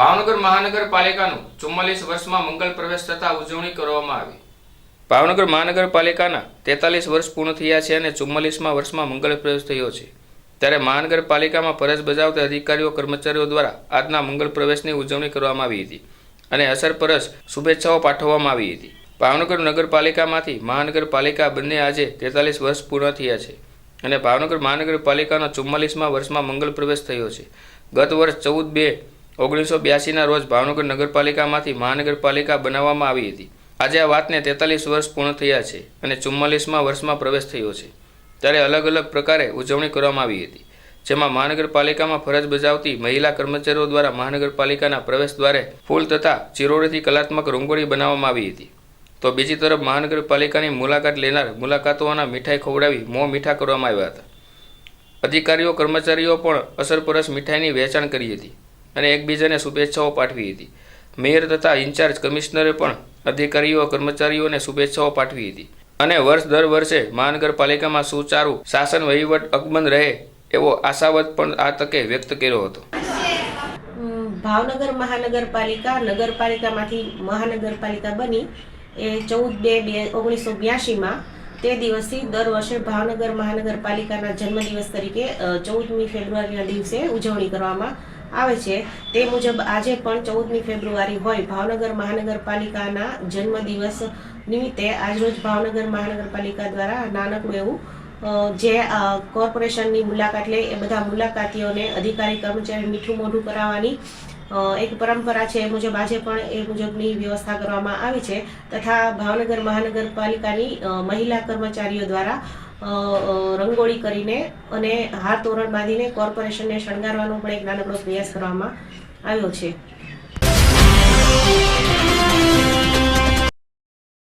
ભાવનગર મહાનગરપાલિકાનું ચુમ્માલીસ વર્ષમાં મંગલ પ્રવેશ થતા ઉજવણી કરવામાં આવી. ભાવનગર મહાનગરપાલિકાના તેતાલીસ વર્ષ પૂર્ણ થયા છે અને ચુમ્માલીસમાં વર્ષમાં મંગળ પ્રવેશ થયો છે. ત્યારે મહાનગરપાલિકામાં ફરજ બજાવતા અધિકારીઓ, કર્મચારીઓ દ્વારા આજના મંગળ પ્રવેશની ઉજવણી કરવામાં આવી હતી અને અસરપરસ શુભેચ્છાઓ પાઠવવામાં આવી હતી. ભાવનગર નગરપાલિકામાંથી મહાનગરપાલિકા બંને આજે તેતાલીસ વર્ષ પૂર્ણ થયા છે અને ભાવનગર મહાનગરપાલિકાનો ચુમ્માલીસમાં વર્ષમાં મંગળ પ્રવેશ થયો છે. ગત વર્ષ ચૌદ બે ઓગણીસો બ્યાસીના રોજ ભાવનગર નગરપાલિકામાંથી મહાનગરપાલિકા બનાવવામાં આવી હતી. આજે આ વાતને તેતાલીસ વર્ષ પૂર્ણ થયા છે અને ચુમ્માલીસમાં વર્ષમાં પ્રવેશ થયો છે. ત્યારે અલગ અલગ પ્રકારે ઉજવણી કરવામાં આવી હતી. જેમાં મહાનગરપાલિકામાં ફરજ બજાવતી મહિલા કર્મચારીઓ દ્વારા મહાનગરપાલિકાના પ્રવેશ દ્વારે ફૂલ તથા ચિરોડીથી કલાત્મક રંગોળી બનાવવામાં આવી હતી. તો બીજી તરફ મહાનગરપાલિકાની મુલાકાત લેનાર મુલાકાતોના મીઠાઈ ખવડાવી મોં મીઠા કરવામાં આવ્યા હતા. અધિકારીઓ કર્મચારીઓ પણ અસરપરસ મીઠાઈની વેચાણ કરી હતી. અને એકબીજાને શુભેચ્છાઓ પાઠવી હતી. મેયર તથા ઇન્ચાર્જ કમિશનરે પણ અધિકારીઓ, કર્મચારીઓને શુભેચ્છાઓ પાઠવી હતી. અને વર્ષ દર વર્ષે મહાનગરપાલિકામાં સુચારું શાસન વહીવટ અકબંધ રહે એવો આશાવાદ પણ આ તકે વ્યક્ત કર્યો હતો. ભાવનગર મહાનગરપાલિકા નગરપાલિકામાંથી મહાનગરપાલિકા બની એ ચૌદ બે બે ઓગણીસો બ્યાસીમાં તે દિવસથી દર વર્ષે ભાવનગર મહાનગરપાલિકાના જન્મદિવસ તરીકે ચૌદમી ફેબ્રુઆરીના દિવસે ઉજવણી કરવામાં આવે છે, તે મુજબ આજે પણ ચૌદમી ફેબ્રુઆરી હોય. ભાવનગર મહાનગરપાલિકાના જન્મદિવસ નિમિત્તે આજરોજ ભાવનગર મહાનગરપાલિકા દ્વારા નાનકડું એવું જે કોર્પોરેશનની મુલાકાત લે, એ બધા મુલાકાતીઓને અધિકારી, કર્મચારી મીઠું મોઢું કરાવવાની એક પરંપરા છે, એ મુજબ આજે પણ એ મુજબની વ્યવસ્થા કરવામાં આવી છે. તથા ભાવનગર મહાનગરપાલિકાની મહિલા કર્મચારીઓ દ્વારા રંગોળી કરીને અને હાર તોરણ બાંધીને કોર્પોરેશનને શણગારવાનો પણ એક નાનકડો પ્રયાસ કરવામાં આવ્યો છે.